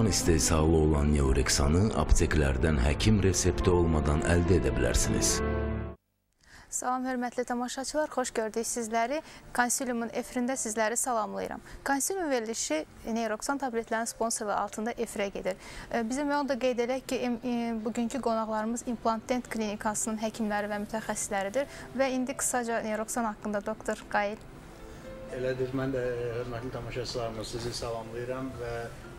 zaman istehsalı olan Neoreksanı apteklərdən həkim resepti olmadan əldə edə bilərsiniz. Salam hörmətli tamaşaçılar, xoş gördük sizləri. Konsiliumun efirində sizləri salamlayıram. Konsilium verilişi Neyroxan tabletlərinin sponsorluğu altında efirə gedir. Bizim onu da qeyd edək ki, e, bugünkü qonaqlarımız İmplant Dent Klinikasının həkimləri və mütəxəssisləridir və indi qısaca Neyroxan haqqında doktor Qayıt Elədir, mən də e, hörmətli tamaşaçılarımız sizi salamlayıram və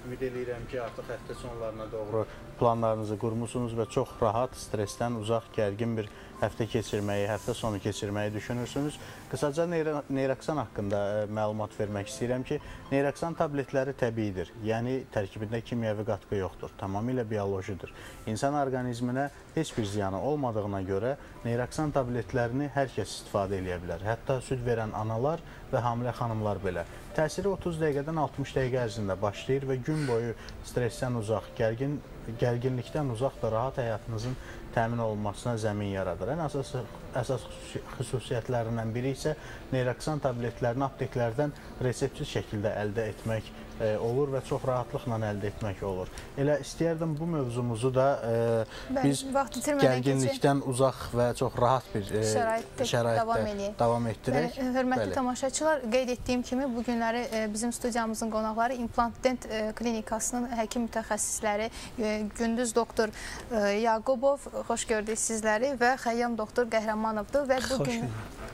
ümid edirəm ki, artıq həftə sonlarına doğru planlarınızı qurmusunuz və çox rahat, stressdən uzaq, gərgin bir həftə keçirməyi, həftə sonu keçirməyi düşünürsünüz. Qısaca Neyraksan haqqında e, məlumat vermək istəyirəm ki, Neyraksan tabletləri təbiidir. Yəni tərkibində kimyəvi qatqı yoxdur, tamamilə biolojidir. İnsan orqanizminə heç bir ziyanı olmadığına görə Neyraksan tabletlərini hər kəs istifadə edə bilər. Hətta süd verən analar və hamilə xanımlar belə. Təsiri 30 dəqiqədən 60 dəqiqə ərzində başlayır və gün boyu stressdən uzaq, gərgin gərginlikdən uzaq da rahat həyatınızın təmin olunmasına zəmin yaradır. Ən əsas əsas xüsusi- xüsusiyyətlərindən biri isə Neyraksan tabletlərini apteklərdən reseptsiz şəkildə əldə etmək e, olur və çox rahatlıqla əldə etmək olur. Elə istəyərdim bu mövzumuzu da e, Bəli, biz gərginlikdən uzaq və çox rahat bir e, Şəraitdə şəraitdə davam davam etdirək. Bəli, hörmətli Bəli. tamaşaçılar, qeyd etdiyim kimi bu günləri e, bizim studiyamızın qonaqları İmplant Dent e, Klinikasının həkim mütəxəssisləri e, Gündüz doktor Yaqubov, xoş gördük sizləri və Xəyyam doktor Qəhrəmanovdur və bu Xoş gün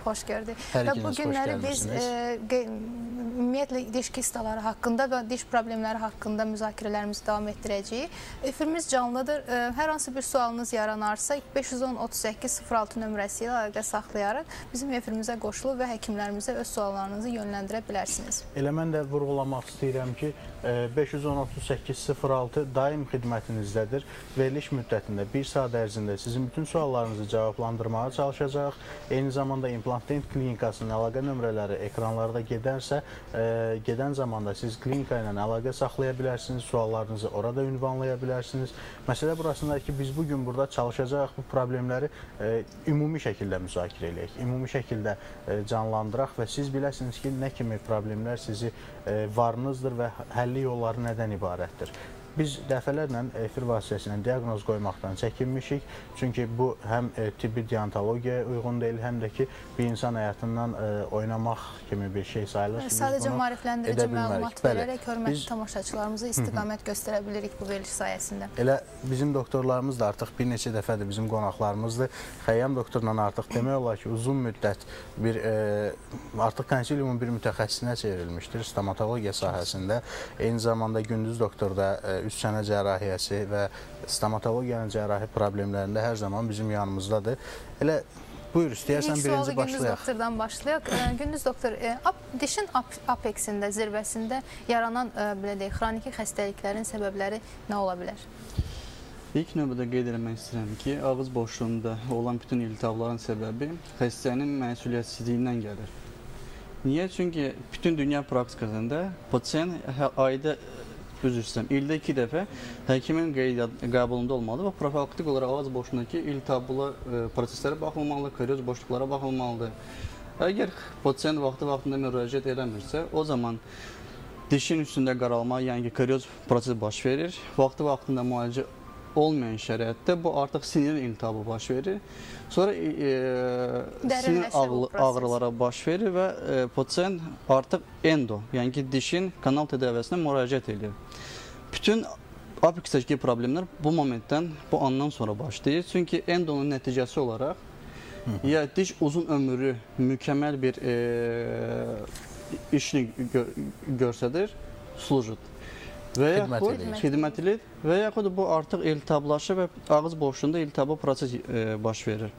xoş gördük. Hər Və ikiniz bu xoş günləri biz gəlmisiniz. e, qe- ümumiyyətlə diş kistaları haqqında və diş problemləri haqqında müzakirələrimizi davam etdirəcəyik. Efirimiz canlıdır. E, Hər hansı bir sualınız yaranarsa 510 38 06 nömrəsi ilə əlaqə saxlayaraq bizim efirimizə qoşulub və həkimlərimizə öz suallarınızı yönləndirə bilərsiniz. Elə mən də vurğulamaq istəyirəm ki, e, 510-38-06 daim xidmətinizdədir. Veriliş müddətində 1 saat ərzində sizin bütün suallarınızı cavablandırmağa çalışacaq. Eyni zamanda İmplant Dent Klinikasının əlaqə nömrələri ekranlarda gedərsə, e, gedən zamanda siz klinika ilə əlaqə saxlaya bilərsiniz, suallarınızı orada ünvanlaya bilərsiniz. Məsələ burasındadır ki, biz bu gün burada çalışacağıq bu problemləri e, ümumi şəkildə müzakirə eləyək, ümumi şəkildə e, canlandıraq və siz biləsiniz ki, nə kimi problemlər sizi e, varınızdır və həlli yolları nədən ibarətdir. Biz dəfələrlə efir vasitəsilə diaqnoz qoymaqdan çəkinmişik. Çünki bu həm e, tibbi deontologiyaya uyğun deyil, həm də ki, bir insan həyatından e, oynamaq kimi bir şey sayılır. biz Sadəcə bilmərik. məlumat Bəli. verərək hörmətli tamaşaçılarımıza istiqamət göstərə bilirik bu veriliş sayəsində. Elə bizim doktorlarımız da artıq bir neçə dəfədir bizim qonaqlarımızdır. Xəyyam doktorla artıq demək olar ki, uzun müddət bir e, artıq konsiliumun bir mütəxəssisinə çevrilmişdir stomatologiya sahəsində. Eyni zamanda Gündüz doktor da e, üst çənə cərrahiyyəsi və stomatologiyanın cərrahi problemlərində hər zaman bizim yanımızdadır. Elə buyur istəyirsən birinci Gündüz başlayaq. doktordan başlayaq. Gündüz doktor, e, ap, dişin ap, apexində, zirvəsində yaranan e, belə deyək, xroniki xəstəliklərin səbəbləri nə ola bilər? İlk növbədə qeyd etmək istəyirəm ki, ağız boşluğunda olan bütün iltihabların səbəbi xəstənin məsuliyyətsizliyindən gəlir. Niyə? Çünki bütün dünya praktikasında pasiyent hə- ayda üzr istəyirəm, ildə 2 dəfə həkimin qəbulunda olmalıdır və profilaktik olaraq ağız boşluğundakı iltihablı e, proseslərə baxılmalıdır, karyoz boşluqlara baxılmalıdır. Əgər pasiyent vaxtı-vaxtında müraciət eləmirsə, o zaman dişin üstündə qaralma, yəni ki, karyoz prosesi baş verir. Vaxtı-vaxtında müalicə olmayan şəraitdə bu artıq sinir iltihabı baş verir. Sonra e, sinir Dərinləşir bu ağrı, ağrılara baş verir və e, pasiyent artıq endo, yəni ki, dişin kanal tədavisinə müraciət edir. Bütün apexdəki problemlər bu momentdən, bu andan sonra başlayır. Çünki endonun nəticəsi olaraq ya diş uzun ömürlü mükəmməl bir e, işini gö göstərir, slujit. Və yaxud edir. xidmət edir və yaxud bu artıq iltihablaşır və ağız boşluğunda iltihablı proses e, baş verir.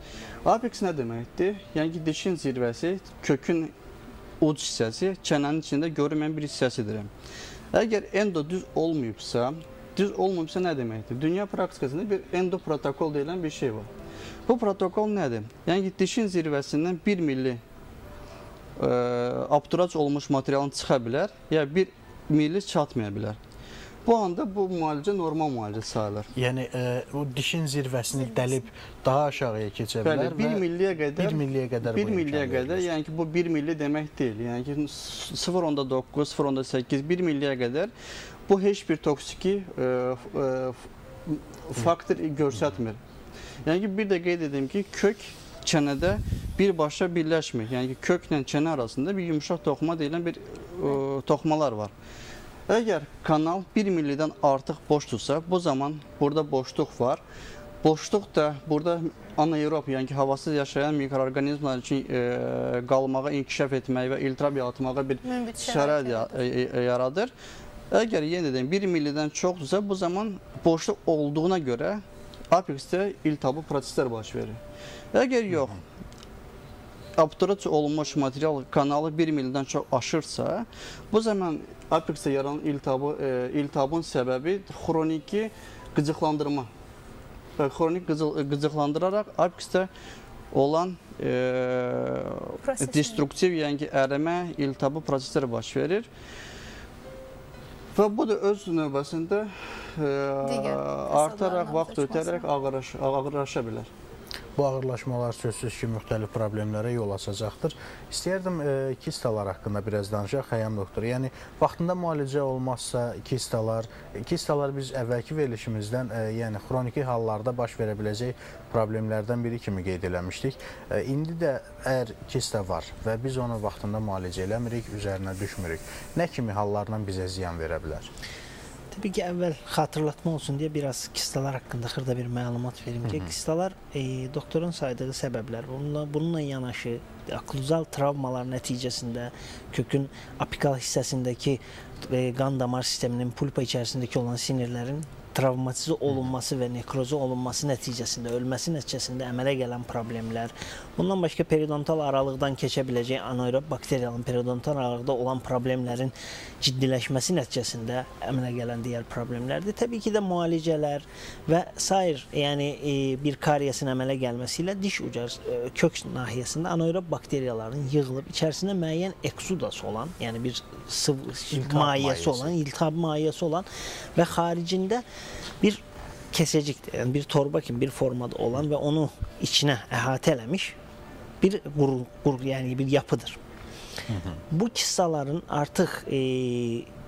Apex nə deməkdir? Yəni ki, dişin zirvəsi, kökün uc hissəsi çənənin içində görünməyən bir hissəsidir. Əgər endo düz olmayıbsa, düz olmayıbsa nə deməkdir? Dünya praktikasında bir endo protokol deyilən bir şey var. Bu protokol nədir? Yəni ki, dişin zirvəsindən 1 milli ə, abturac olmuş materialın çıxa bilər, ya 1 milli çatmaya bilər. Bu anda bu müalicə normal müalicə sayılır. Yəni e, o dişin zirvəsini dəlib daha aşağıya keçə Bəli, bilər 1 milliyə qədər 1 milliyə qədər 1 bu milliyə qədər, yəni ki, bu 1 milli demək deyil. Yəni ki, 0.9, 0.8, 1 milliyə qədər bu heç bir toksiki e, e, faktor göstərmir. Yəni ki, bir də qeyd edim ki, kök çənədə birbaşa birləşmir. Yəni ki, köklə çənə arasında bir yumşaq toxuma deyilən bir ə, toxumalar var. Əgər kanal 1 millidən artıq boşdursa, bu zaman burada boşluq var. Boşluq da burada anaerob, yəni ki, havasız yaşayan mikroorqanizmlər üçün e, qalmağa, inkişaf etməyə və iltirab yaratmağa bir şərait e, e, yaradır. Əgər yenə deyim 1 millidən çoxdursa, bu zaman boşluq olduğuna görə apexdə iltihablı proseslər baş verir. Əgər yox, obturatsiya olunmuş material kanalı 1 millidən çox aşırsa, bu zaman apexdə yaranan iltihabı, e, iltihabın səbəbi xroniki qıcıqlandırma. Və xronik qıcıq, qıcıqlandıraraq apexdə olan e, destruktiv, yəni ki, ərimə, iltihabı proseslər baş verir. Və bu da öz növbəsində e, artaraq, vaxt ötərək ağırlaş, ağırlaşa bilər. Bu ağırlaşmalar sözsüz ki, müxtəlif problemlərə yol açacaqdır. İstəyərdim e, kistalar haqqında biraz danışaq, Xəyam doktor. Yəni vaxtında müalicə olmazsa kistalar, kistalar biz əvvəlki verilişimizdən, e, yəni xroniki hallarda baş verə biləcək problemlərdən biri kimi qeyd eləmişdik. E, indi də əgər kista var və biz onu vaxtında müalicə eləmirik, üzərinə düşmürük, nə kimi hallarla bizə ziyan verə bilər? Təbii ki, əvvəl xatırlatma olsun deyə biraz kistalar haqqında xırda bir məlumat verim ki, kistalar e, doktorun saydığı səbəblər, bununla bununla yanaşı okluzal travmalar nəticəsində kökün apikal hissəsindəki e, qan damar sisteminin pulpa içərisindəki olan sinirlərin travmatize olunması və nekrozu olunması nəticəsində, ölməsi nəticəsində əmələ gələn problemlər, bundan başqa periodontal aralıqdan keçə biləcək anaerob bakteriyanın periodontal aralıqda olan problemlərin ciddiləşməsi nəticəsində əmələ gələn digər problemlərdir. Təbii ki də müalicələr və sair, yəni e, bir kariyesin əmələ gəlməsi ilə diş ucar e, kök nahiyəsində anaerob bakteriyaların yığılıb içərisində müəyyən eksudas olan, yəni bir sıvı mayeəsi. olan, iltihab mayeəsi olan və xaricində bir kesecikdir. Yəni bir torba kimi bir formada olan və onu içinə əhatə eləmiş bir qur, qur yəni bir yapıdır. Bu kissaların artıq e,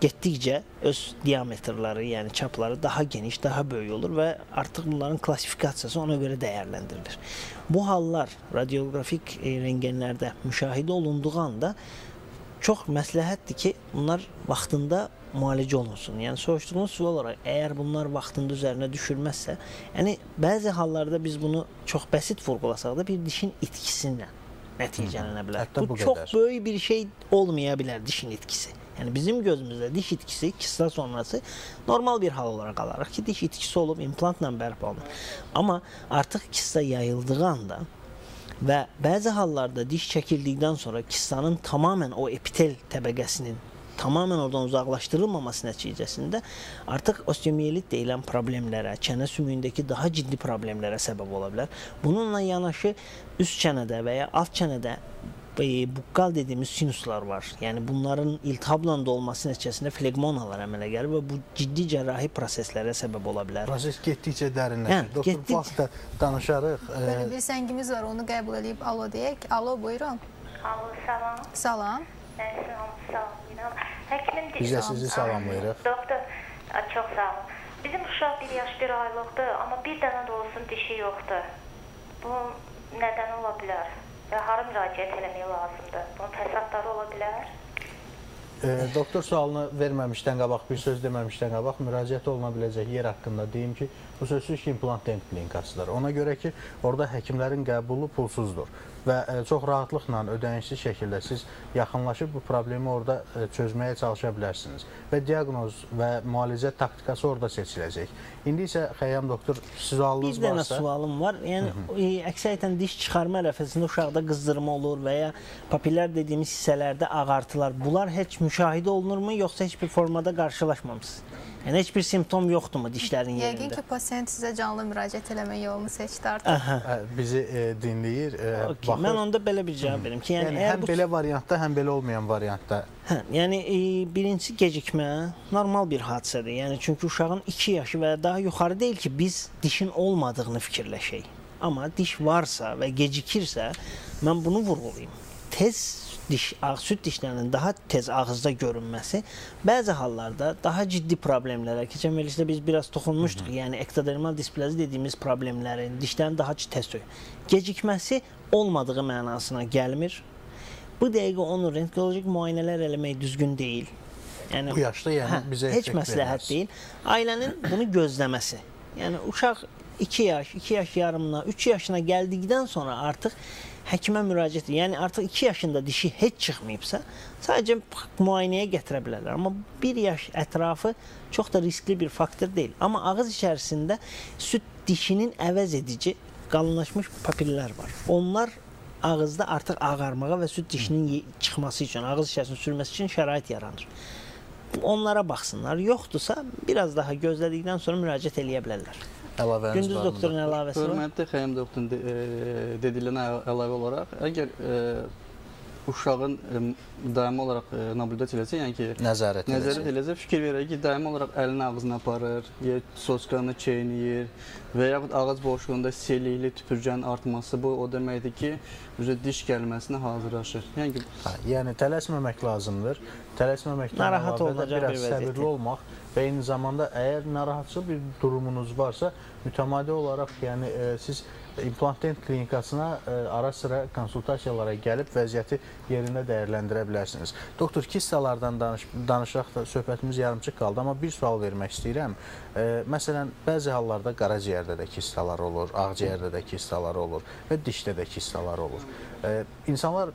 getdikcə öz diametrları, yəni çapları daha geniş, daha böyük olur və artıq bunların klassifikasiyası ona görə dəyərləndirilir. Bu hallar radioqrafik e, rentgenlərdə müşahidə olunduğu anda çox məsləhətdir ki, bunlar vaxtında müalicə olunsun. Yəni soruşduğunuz sual olaraq əgər bunlar vaxtında üzərinə düşülməzsə, yəni bəzi hallarda biz bunu çox bəsit vurğulasaq da bir dişin itkisindən nəticələnə bilər. Hətta bu bu çox qədər. böyük bir şey olmaya bilər dişin itkisi. Yəni bizim gözümüzdə diş itkisi kista sonrası normal bir hal olaraq alarıq ki, diş itkisi olub implantla bərpa olunur. Amma artıq kista yayıldığı anda və bəzi hallarda diş çəkildikdən sonra kistanın tamamilə o epitel təbəqəsinin tamamilə oradan uzaqlaşdırılmaması nəticəsində artıq osteomiyelit deyilən problemlərə, çənə sümüyündəki daha ciddi problemlərə səbəb ola bilər. Bununla yanaşı üst çənədə və ya alt çənədə e, buqqal dediyimiz sinuslar var. Yəni bunların iltihabla dolması nəticəsində flegmonalar əmələ gəlir və bu ciddi cərrahi proseslərə səbəb ola bilər. Proses getdikcə dərinləşir. Hə, Doktor, getdikcə- bu haqda danışarıq. Belə bir zəngimiz var, onu qəbul edib alo deyək. Alo, buyurun. Alo, salam. Salam. Mən hamınızı salamlayıram. Həkimin Biz də sizi salamlayırıq. Doktor, çox sağ olun. Bizim uşaq 1 yaş 1 aylıqdır, amma bir dənə də olsun dişi yoxdur. Bu nədən ola bilər? Və hara müraciət etmək lazımdır? Bunun fəsadları ola bilər? E, doktor sualını verməmişdən qabaq, bir söz deməmişdən qabaq müraciət oluna biləcək yer haqqında deyim ki, bu sözsüz ki, implant dent klinikasıdır. Ona görə ki, orada həkimlərin qəbulu pulsuzdur və e, çox rahatlıqla ödənişsiz şəkildə siz yaxınlaşıb bu problemi orada e, çözməyə çalışa bilərsiniz və diaqnoz və müalicə taktikası orada seçiləcək. İndi isə Xəyyam doktor sualınız Bir dənə varsa sualım var. Yəni e, əksəriyyətən diş çıxarma ərəfəsində uşaqda qızdırma olur və ya papillər dediyimiz hissələrdə ağartılar. Bunlar heç müşahidə olunurmu, yoxsa heç bir formada qarşılaşmamısınız? Yəni heç bir simptom yoxdurmu dişlərin Yəqin yerində? ki, pasiyent sizə canlı müraciət eləmə yolunu seçdi artıq. Aha. e, bizi e, dinləyir, e, Okay. baxır. Mən onda belə bir cavab verim ki, yəni, Yəni həm bu belə variantda, həm belə olmayan variantda Hə, yəni e, birincisi gecikmə normal bir hadisədir. Yəni çünki uşağın 2 yaşı və daha yuxarı deyil ki, biz dişin olmadığını fikirləşək. Amma diş varsa və gecikirsə, mən bunu vurğulayım. Tez diş ağ, süd dişlərinin daha tez ağızda görünməsi bəzi hallarda daha ciddi problemlərə keçən verilişdə biz biraz toxunmuşduq. Yəni ektodermal displazi dediyimiz problemlərin, dişlərin daha tez tökü gecikməsi olmadığı mənasına gəlmir. Bu dəqiqə onu rentgenologik müayinələr eləmək düzgün deyil. Yəni Bu yaşda yəni Hə, bizə heç məsləhət verməz. deyil. Ailənin bunu gözləməsi. Yəni uşaq 2 yaş, 2 yaş yarımına, 3 yaşına gəldikdən sonra artıq həkimə müraciət edir. Yəni artıq 2 yaşında dişi heç çıxmayıbsa, sadəcə müayinəyə gətirə bilərlər. Amma 1 yaş ətrafı çox da riskli bir faktor deyil. Amma ağız içərisində süd dişinin əvəz edici qalınlaşmış papillər var. Onlar ağızda artıq ağarmağa və süd dişinin çıxması üçün, ağız içərisinə sürməsi üçün şərait yaranır. Onlara baxsınlar. Yoxdursa, biraz daha gözlədikdən sonra müraciət eləyə bilərlər. Əlavəniz Gündüz varmı? doktorun əlavəsi var. Hörmətli Xəyam doktorun e, əl- əlavə olaraq, əgər e, uşağın e, daimi olaraq e, nablidat eləsə, yəni ki, Nəzarət Nəzərət edəcək. eləsə fikir verək ki, daimi olaraq əlini ağzına aparır, ya soskanı çeynəyir və yaxud ağız boşluğunda selikli tüpürgənin artması bu o deməkdir ki, üzə diş gəlməsinə hazırlaşır. Yəni ki, Hə, yəni tələsməmək lazımdır. Tələsməməkdən Narahat olunacaq biraz bir vəziyyət səbirli olmaq və eyni zamanda əgər narahatçıl bir durumunuz varsa, mütəmadi olaraq yəni e, siz implant dent klinikasına e, ara sıra konsultasiyalara gəlib vəziyyəti yerində dəyərləndirə bilərsiniz. Doktor kistalardan danış danışaq da söhbətimiz yarımçıq qaldı, amma bir sual vermək istəyirəm. E, məsələn, bəzi hallarda qaraciyərdə də kistalar olur, ağciyərdə də kistalar olur və dişdə də kistalar olur. İnsanlar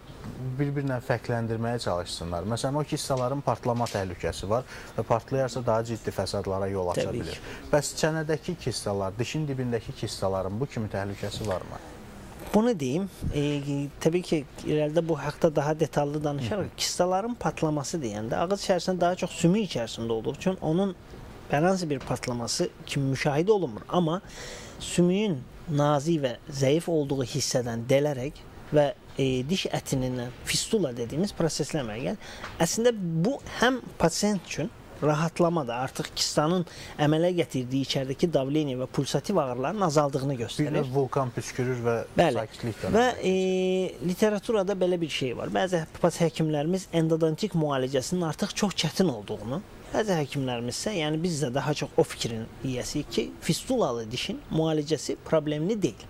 bir-birinə fərqləndirməyə çalışsınlar. Məsələn, o kistaların partlama təhlükəsi var və partlayarsa daha ciddi fəsadlara yol aça Təbii bilir. Bəs çənədəki kistalar, dişin dibindəki kistaların bu kimi təhlükəsi varmı? Bunu deyim. E, təbii ki, irəlidə bu haqqda daha detallı danışarıq. Kistaların patlaması deyəndə ağız içərisində daha çox sümük içərisində olduğu üçün onun hər hansı bir partlaması kimi müşahidə olunmur. Amma sümüyün nazik və zəif olduğu hissədən delərək və e, diş ətinindən fistula dediyimiz proseslə əmələ gəlir. Əslində bu həm pasient üçün rahatlamadır. Artıq kistanın əmələ gətirdiyi içəridəki davleniya və pulsativ ağrıların azaldığını Bir göstərir. də vulkan püskürür və Bəli. sakitlik də. Və e, literaturada belə bir şey var. Bəzi pas həkimlərimiz endodontik müalicəsinin artıq çox çətin olduğunu, bəzi həkimlərimiz isə, yəni biz də daha çox o fikrin yiyəsiyik ki, fistulalı dişin müalicəsi problemli deyil.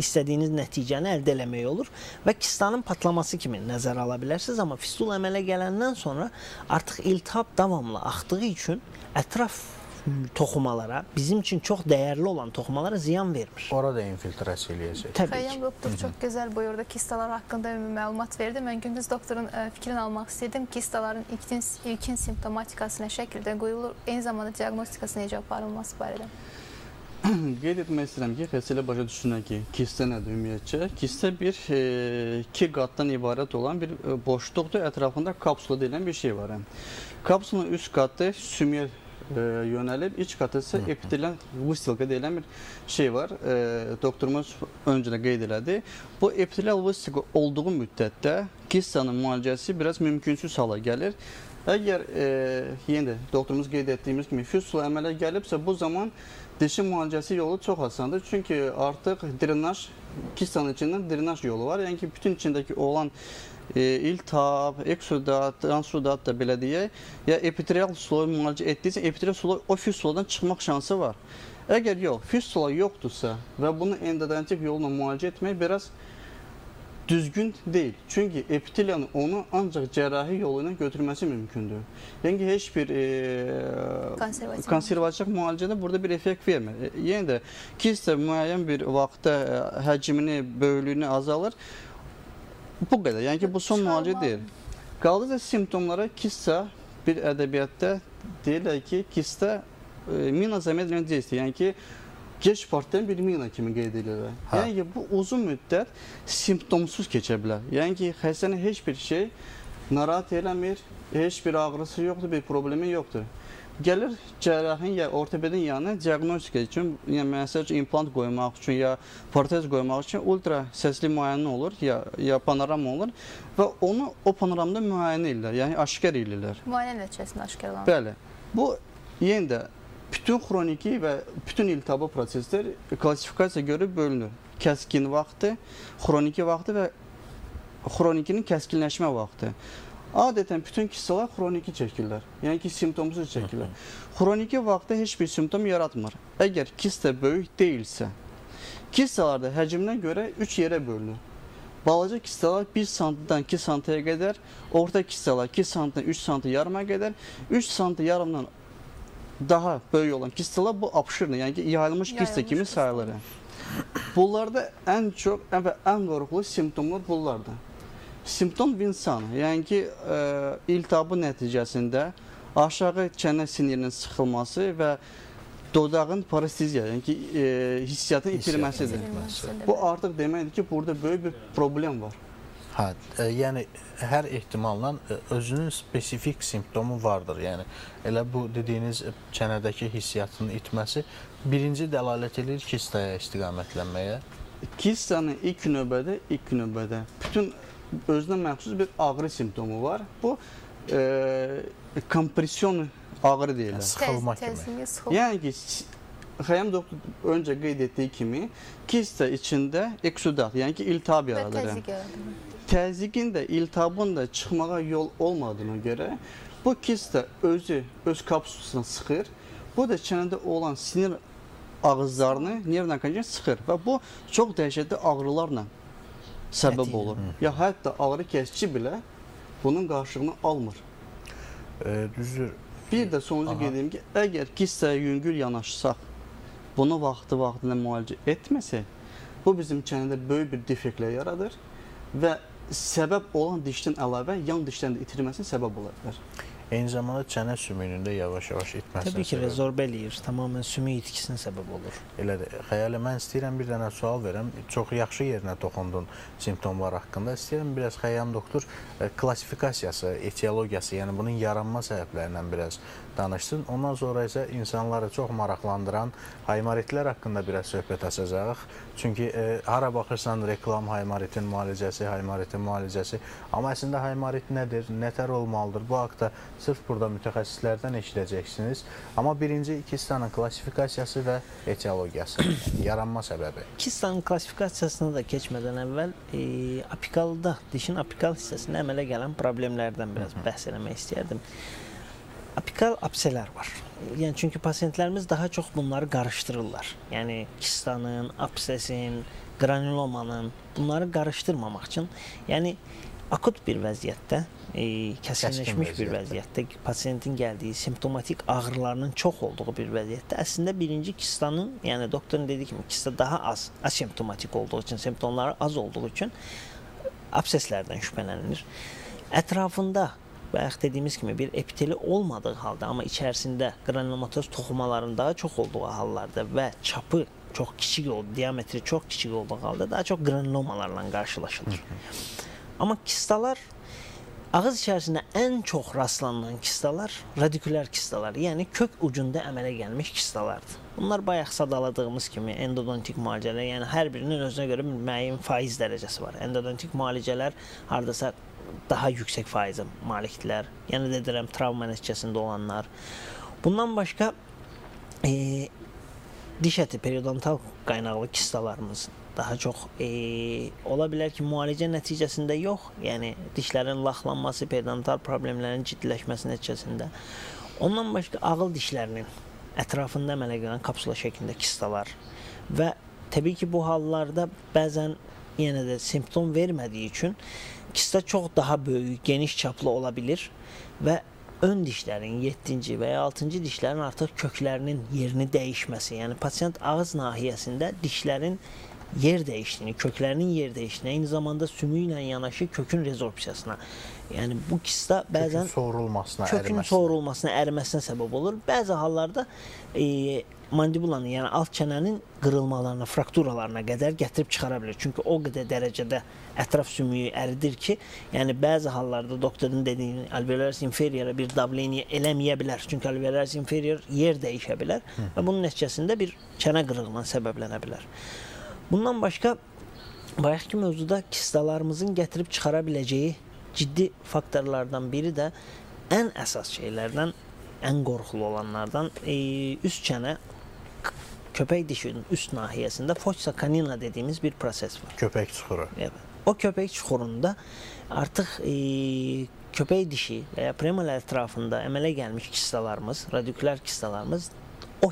İstədiyiniz nəticəni əldə eləmək olur və kistanın patlaması kimi nəzərə ala bilərsiniz, amma fistula əmələ gələndən sonra artıq iltihab davamlı axdığı üçün ətraf toxumalara, bizim üçün çox dəyərli olan toxumalara ziyan vermir. Orada infiltrasiya eləyəcək. Təbii ki. Xəyyam doktor çox gözəl buyurdu. Kistalar haqqında ümumi məlumat verdi. Mən Gündüz doktorun ə, fikrini almaq istəyirdim. Kistaların ilkin, ilkin simptomatikası nə şəkildə qoyulur, eyni zamanda diaqnostikası necə aparılması barədə. qeyd etmək istəyirəm ki, xəstələ başa düşsünlər ki, kistə nədir ümumiyyətcə? Kistə bir e, iki qatdan ibarət olan bir e, boşluqdur, ətrafında kapsula deyilən bir şey var. Kapsulun üst qatı sümüyə e, yönəlib, iç qatı isə epitelyan vıstilka deyilən bir şey var. E, doktorumuz öncə də qeyd elədi. Bu epitelyan vıstilka olduğu müddətdə kistanın müalicəsi biraz mümkünsüz hala gəlir. Əgər e, yenə də doktorumuz qeyd etdiyimiz kimi fistula əmələ gəlibsə, bu zaman dişin müalicəsi yolu çox asandır. Çünki artıq drenaj kistanın içindən drenaj yolu var. Yəni ki, bütün içindəki olan e, iltihab, eksudat, transudat da belə deyək, ya epitelial suyu müalicə etdiysə, epitelial suyu o fistuladan çıxmaq şansı var. Əgər yox, fistula yoxdursa və bunu endodontik yolla müalicə etmək biraz düzgün deyil. Çünki epiteliyanı onu ancaq cərrahi yolu ilə götürməsi mümkündür. Yəni heç bir e, konservativ. konservativ müalicədə burada bir effekt vermir. E, yenə də kister müəyyən bir vaxtda e, həcmini, böyüklüyünü azalır. Bu qədər. Yəni ki, bu son müalicə deyil. Qaldıca simptomlara kista bir ədəbiyyatda deyirlər ki, kista e, minazamedrin deyilsin. Yəni ki, geç partlayan bir mina kimi qeyd edirlər. Hə. Yəni ki, bu uzun müddət simptomsuz keçə bilər. Yəni ki, xəstənin heç bir şey narahat eləmir, heç bir ağrısı yoxdur, bir problemi yoxdur. Gəlir cərrahin ya ortopedin yanına diaqnostika üçün, yəni məsəl üçün implant qoymaq üçün ya protez qoymaq üçün ultra səsli müayinə olur, ya ya panoram olur və onu o panoramda müayinə edirlər, yəni aşkar edirlər. Müayinə nəticəsində aşkarlanır. Bəli. Bu yenə də bütün xroniki və bütün iltihabı proseslər klassifikasiya görə bölünür. Kəskin vaxtı, xroniki vaxtı və xronikinin kəskinləşmə vaxtı. Adətən bütün kistalar xroniki çəkirlər. Yəni ki, simptomsuz çəkirlər. Xroniki vaxtda heç bir simptom yaratmır. Əgər kista böyük deyilsə, kistalarda həcminə görə 3 yerə bölünür. Balaca kistalar 1 sm-dan 2 sm-yə qədər, orta kistalar 2 sm-dan 3 sm yarıma qədər, 3 sm yarımdan daha böyük olan kistalar bu apşırlı, yəni ki, yayılmış kista kimi sayılır. Bunlarda ən çox və ən qorxulu simptomlar bunlardır. Simptom vinsan, yəni ki, ə, iltihabı nəticəsində aşağı çənə sinirinin sıxılması və dodağın paresteziya, yəni ki, ə, hissiyatın itirməsidir. Zilməsidir. Bu artıq deməkdir ki, burada böyük bir problem var. Hə, e, yəni hər ehtimalla e, özünün spesifik simptomu vardır. Yəni elə bu dediyiniz çənədəki hissiyatın itməsi birinci dəlalət edir kistaya istiqamətlənməyə. Kistanın ilk növbədə, ilk növbədə bütün özünə məxsus bir ağrı simptomu var. Bu e, kompression ağrı deyirlər. Sıxılma Tez- kimi. sıxılma. Yəni ki, Xəyam doktor öncə qeyd etdiyi kimi, kista içində eksudat, yəni ki, iltihab yaradır. Təzyiqin də, iltihabın da çıxmağa yol olmadığına görə bu kista özü öz kapsulusuna sıxır. Bu da çənədə olan sinir ağızlarını nerv nakajına sıxır və bu çox dəhşətli ağrılarla səbəb Qətiyyən. olur. Ya hətta ağrı kəsici belə bunun qarşılığını almır. E, düzdür. Bir də sonuncu Aha. qeyd ki, əgər kistaya yüngül yanaşsaq, bunu vaxtı vaxtında müalicə etməsək, bu bizim çənədə böyük bir defektlər yaradır və səbəb olan dişdən əlavə yan dişlərin də itirməsinə səbəb ola bilər. Eyni zamanda çənə sümüyünün də yavaş-yavaş itməsinə Təbii ki, rezorbə eləyir. Tamamilə sümük itkisinə səbəb olur. Elədir. Xəyal mən istəyirəm bir dənə sual verəm. Çox yaxşı yerinə toxundun simptomlar haqqında. İstəyirəm biraz xəyam doktor e, klassifikasiyası, etiologiyası, yəni bunun yaranma səbəblərindən biraz danışsın. Ondan sonra isə insanları çox maraqlandıran haymaritlər haqqında biraz söhbət açacağıq. Çünki e, hara baxırsan reklam haymaritin müalicəsi, haymaritin müalicəsi. Amma əslində haymarit nədir, nətər olmalıdır? Bu haqqda sırf burada mütəxəssislərdən eşidəcəksiniz. Amma birinci kistanın klassifikasiyası və etiologiyası, yaranma səbəbi. Kistanın klassifikasiyasına da keçmədən əvvəl e, apikalda, dişin apikal hissəsində əmələ gələn problemlərdən biraz bəhs eləmək istəyərdim. Apikal apselər var. Yəni çünki pasientlərimiz daha çox bunları qarışdırırlar. Yəni kistanın, apsesin, granulomanın bunları qarışdırmamaq üçün, yəni akut bir vəziyyətdə, e, kəskinləşmiş bir vəziyyətdə. vəziyyətdə pasientin gəldiyi simptomatik ağrılarının çox olduğu bir vəziyyətdə əslində birinci kistanın, yəni doktorun dediyi kimi kista daha az asimptomatik olduğu üçün, simptomları az olduğu üçün abseslərdən şübhələnilir. Ətrafında bayaq dediyimiz kimi bir epiteli olmadığı halda, amma içərisində granulomatoz toxumaların daha çox olduğu hallarda və çapı çox kiçik oldu, diametri çox kiçik olduğu halda daha çox granulomalarla qarşılaşılır. Amma kistalar ağız içərisində ən çox rastlanan kistalar radikulyar kistalar, yəni kök ucunda əmələ gəlmiş kistalardır. Bunlar bayaq sadaladığımız kimi endodontik müalicələr, yəni hər birinin özünə görə müəyyən faiz dərəcəsi var. Endodontik müalicələr hardasa daha yüksək faizə malikdirlər. Yəni də deyirəm travma nəticəsində olanlar. Bundan başqa e, diş əti periodontal qaynaqlı kistalarımız daha çox e, ola bilər ki, müalicə nəticəsində yox, yəni dişlərin laxlanması, periodontal problemlərin ciddiləşməsi nəticəsində. Ondan başqa ağıl dişlərinin ətrafında əmələ gələn kapsula şəklində kistalar və təbii ki, bu hallarda bəzən yenə də simptom vermədiyi üçün kista çox daha böyük, geniş çaplı ola bilir və ön dişlərin 7-ci və ya 6-cı dişlərin artıq köklərinin yerini dəyişməsi, yəni pasient ağız nahiyəsində dişlərin yer dəyişdiyini, köklərinin yer dəyişdiyini, eyni zamanda sümük ilə yanaşı kökün rezorbsiyasına. Yəni bu kista bəzən Kökün soğurulmasına, kökün əriməsinə. soğurulmasına, əriməsinə səbəb olur. Bəzi hallarda e, mandibulanın, yəni alt çənənin qırılmalarına, frakturalarına qədər gətirib çıxara bilər. Çünki o qədər dərəcədə ətraf sümüyü əridir ki, yəni bəzi hallarda doktorun dediyi alveolaris inferiora bir davleniya eləməyə bilər. Çünki alveolaris inferior yer dəyişə bilər və bunun nəticəsində bir çənə qırığına səbəblənə bilər. Bundan başqa bayaqki mövzuda kistalarımızın gətirib çıxara biləcəyi ciddi faktorlardan biri də ən əsas şeylərdən, ən qorxulu olanlardan e, üst çənə köpək dişinin üst nahiyəsində fossa canina dediyimiz bir proses var. Köpək çuxuru. Evet. O köpək çuxurunda artıq e, köpək dişi və ya premal ətrafında əmələ gəlmiş kistalarımız, radikulyar kistalarımız o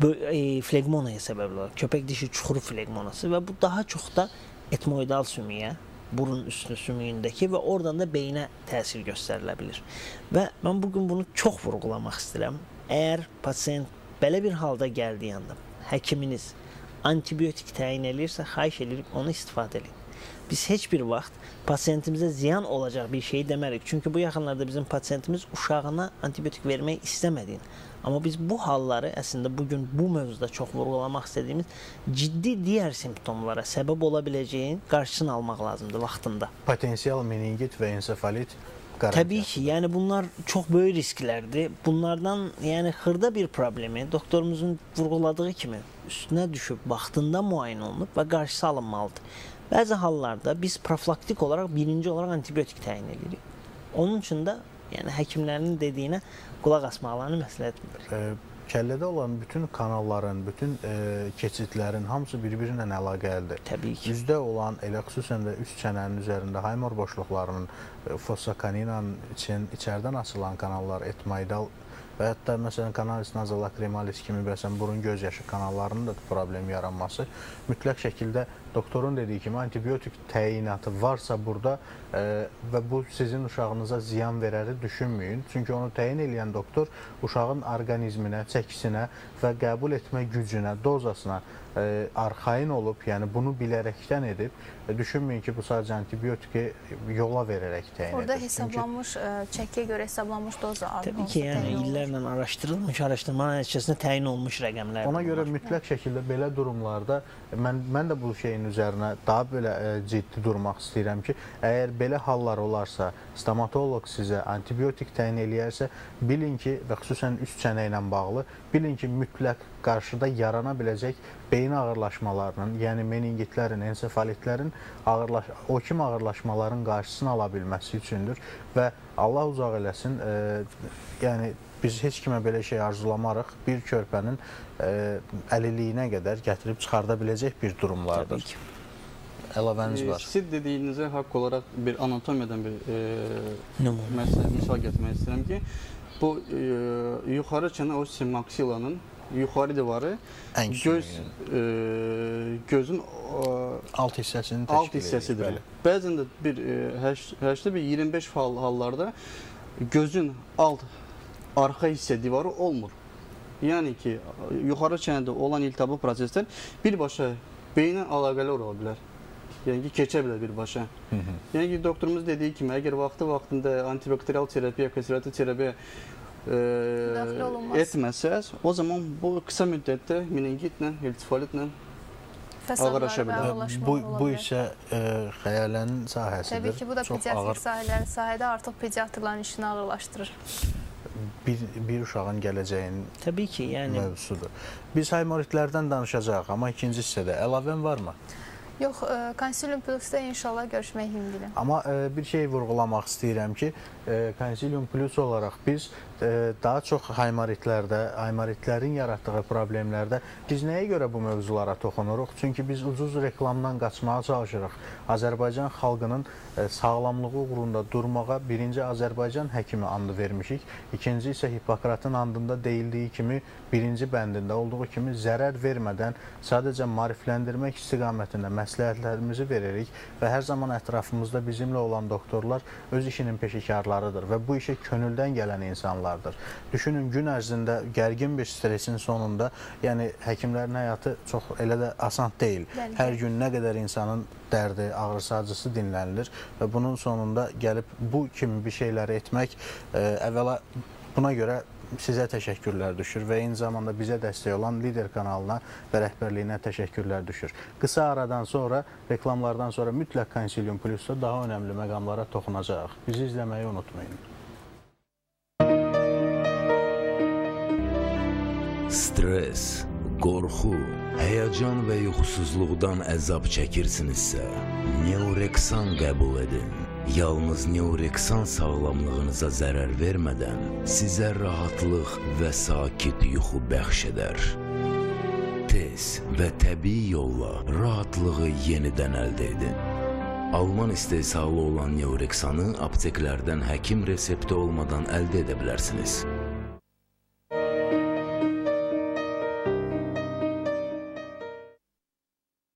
bö- e, flegmonaya səbəb olur. Köpək dişi çuxuru flegmonası və bu daha çox da etmoidal sümüyə, burun üstü sümüyündəki və oradan da beyinə təsir göstərilə bilər. Və mən bu gün bunu çox vurğulamaq istəyirəm. Əgər pasiyent belə bir halda gəldiyi anda həkiminiz antibiotik təyin eləyirsə, xahiş edirik onu istifadə edin. Biz heç bir vaxt pasiyentimizə ziyan olacaq bir şey demərik. Çünki bu yaxınlarda bizim pasiyentimiz uşağına antibiotik vermək istəmədiyin. Amma biz bu halları əslində bu gün bu mövzuda çox vurğulamaq istədiyimiz ciddi digər simptomlara səbəb ola biləcəyin qarşısını almaq lazımdır vaxtında. Potensial meningit və ensefalit Təbii qarantiyası. ki, yəni bunlar çox böyük risklərdir. Bunlardan yəni xırda bir problemi doktorumuzun vurğuladığı kimi üstünə düşüb vaxtında müayinə olunub və qarşısı alınmalıdır. Bəzi hallarda biz profilaktik olaraq birinci olaraq antibiotik təyin edirik. Onun üçün də yəni həkimlərin dediyinə qulaq asmaqlarını məsləhət görürük. E, kəllədə olan bütün kanalların, bütün e, keçidlərin hamısı bir-biri ilə əlaqəlidir. Təbii ki. Üzdə olan, elə xüsusən də üst çənənin üzərində haymor boşluqlarının e, fossakaninanın için içərdən açılan kanallar, etmoidal və hətta məsələn kanalis nazolacrimalis kimi bəsən burun göz yaşı kanallarının da problem yaranması mütləq şəkildə doktorun dediyi kimi antibiotik təyinatı varsa burada e, və bu sizin uşağınıza ziyan verəri düşünməyin. Çünki onu təyin edən doktor uşağın orqanizminə, çəkisinə və qəbul etmə gücünə, dozasına e, arxain olub, yəni bunu bilərəkdən edib. E, düşünməyin ki, bu sadəcə antibiotiki yola verərək təyin Orada edir. Çünki- hesablanmış ə, çəkiyə görə hesablanmış doza artıq Təbii ki, yəni illərlə araşdırılmış, araşdırmanın nəticəsində təyin olunmuş rəqəmlər. Ona görə mütləq şəkildə belə durumlarda mən mən də bu şeyin üzərinə daha belə ə, ciddi durmaq istəyirəm ki, əgər belə hallar olarsa, stomatoloq sizə antibiotik təyin eləyərsə, bilin ki, və xüsusən üst çənə ilə bağlı, bilin ki, mütləq qarşıda yarana biləcək beyin ağırlaşmalarının, yəni meningitlərin, ensefalitlərin ağırlaş o kimi ağırlaşmaların qarşısını ala bilməsi üçündür və Allah uzaq eləsin, ə, yəni biz heç kimə belə şey arzulamarıq. Bir körpənin ə, əlilliyinə qədər gətirib çıxarda biləcək bir durumlardır. Təbii ki. Əlavəniz E, var. Siz dediyinizə haqq olaraq bir anatomiyadan bir e, Nümunə. məsələ misal gətirmək istəyirəm ki, bu e, yuxarı çənə os maksilanın yuxarı divarı Ən göz kiçiyi. e, gözün e, alt hissəsini təşkil alt hissəsidir. edir. Bəzən də bir e, həş- həşdə bir 25 hal hallarda gözün alt arxa hissə divarı olmur. Yəni ki, yuxarı çənədə olan iltihablı proseslər birbaşa beyinlə əlaqəli ola bilər. Yəni ki, keçə bilər birbaşa. Hı -hı. Yəni ki, doktorumuz dediyi kimi, əgər vaxtı vaxtında antibakterial terapiya, konservativ terapiya e, etməsəz, o zaman bu qısa müddətdə meningitlə, iltifalitlə ağırlaşa bilər. Bu bu isə ə, xəyalən sahəsidir. Təbii ki, bu da Çox pediatrik ağır sahələr, sahədə artıq pediatrların işini ağırlaşdırır. Bir bir uşağın gələcəyin Təbii ki, yəni mövzusudur. Biz hemoritlərdən danışacağıq, amma ikinci hissədə əlavən varmı? Yox, ə, Consilium Plus-da inşallah görüşmək ümidliyəm. Amma e, bir şey vurğulamaq istəyirəm ki, e, Consilium Plus olaraq biz e, daha çox haymaritlərdə, haymaritlərin yaratdığı problemlərdə biz nəyə görə bu mövzulara toxunuruq? Çünki biz ucuz reklamdan qaçmağa çalışırıq. Azərbaycan xalqının e, sağlamlığı uğrunda durmağa birinci Azərbaycan həkimi andı vermişik. İkinci isə Hippokratın andında deyildiyi kimi birinci bəndində olduğu kimi zərər vermədən sadəcə maarifləndirmək istiqamətində məsləhətlərimizi veririk və hər zaman ətrafımızda bizimlə olan doktorlar öz işinin peşəkarlarıdır və bu işə könüldən gələn insanlardır. Düşünün gün ərzində gərgin bir stresin sonunda, yəni həkimlərin həyatı çox elə də asan deyil. Bəli. Hər gün nə qədər insanın dərdi, ağrısı, acısı dinlənilir və bunun sonunda gəlib bu kimi bir şeyləri etmək ə, əvvəla buna görə sizə təşəkkürlər düşür və eyni zamanda bizə dəstək olan Lider kanalına və rəhbərliyinə təşəkkürlər düşür. Qısa aradan sonra, reklamlardan sonra mütləq Consilium Plus-da daha önəmli məqamlara toxunacağıq. Bizi izləməyi unutmayın. Stres, qorxu, həyəcan və yuxusuzluqdan əzab çəkirsinizsə, Neurexan qəbul edin. Yalnız Neurexan sağlamlığınıza zərər vermədən sizə rahatlıq və sakit yuxu bəxş edər. tez və təbii yolla rahatlığı yenidən əldə edin. Alman istehsalı olan Neurexanı apteklərdən həkim resepti olmadan əldə edə bilərsiniz.